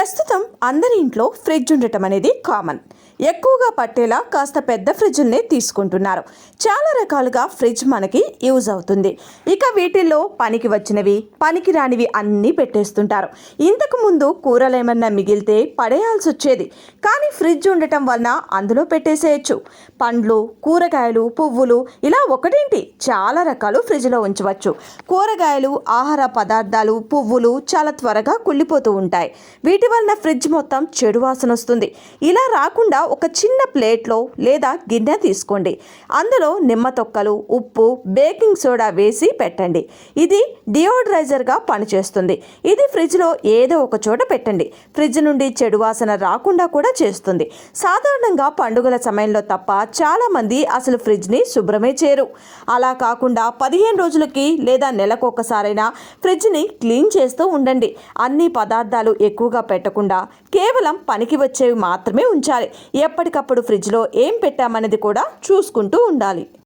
ప్రస్తుతం అందరి ఇంట్లో ఫ్రిడ్జ్ ఉండటం అనేది కామన్ ఎక్కువగా పట్టేలా కాస్త పెద్ద ఫ్రిడ్జ్నే తీసుకుంటున్నారు. చాలా రకాలుగా ఫ్రిడ్జ్ మనకి యూజ్ అవుతుంది. ఇక వీటిల్లో పనికి వచ్చినవి పనికి రానివి అన్నీ పెట్టేస్తుంటారు. ఇంతకు ముందు కూరలు ఏమన్నా మిగిలితే పడేయాల్సి వచ్చేది. కానీ ఫ్రిడ్జ్ ఉండటం వలన అందులో పెట్టేసేయచ్చు. పండ్లు కూరగాయలు పువ్వులు ఇలా ఒకటేంటి? చాలా రకాలు ఫ్రిడ్జ్లో ఉంచవచ్చు. కూరగాయలు ఆహార పదార్థాలు పువ్వులు చాలా త్వరగా కుళ్ళిపోతూ ఉంటాయి. వీటి వలన ఫ్రిడ్జ్ మొత్తం చెడు వాసన వస్తుంది. ఇలా రాకుండా ఒక చిన్న ప్లేట్లో లేదా గిన్నె తీసుకోండి. అందులో నిమ్మ తొక్కలు ఉప్పు బేకింగ్ సోడా వేసి పెట్టండి. ఇది డియోడ్రైజర్గా పనిచేస్తుంది. ఇది ఫ్రిడ్జ్లో ఏదో ఒక చోట పెట్టండి. ఫ్రిడ్జ్ నుండి చెడు వాసన రాకుండా కూడా చేస్తుంది. సాధారణంగా పండుగల సమయంలో తప్ప చాలామంది అసలు ఫ్రిడ్జ్ని శుభ్రమే చేయరు. అలా కాకుండా పదిహేను రోజులకి లేదా నెలకు ఒకసారైనా ఫ్రిడ్జ్ని క్లీన్ చేస్తూ ఉండండి. అన్ని పదార్థాలు ఎక్కువగా పెట్టకుండా కేవలం పనికి వచ్చేవి మాత్రమే ఉంచాలి. ఎప్పటికప్పుడు ఫ్రిడ్జ్లో ఏం పెట్టామన్నది కూడా చూసుకుంటూ ఉండాలి.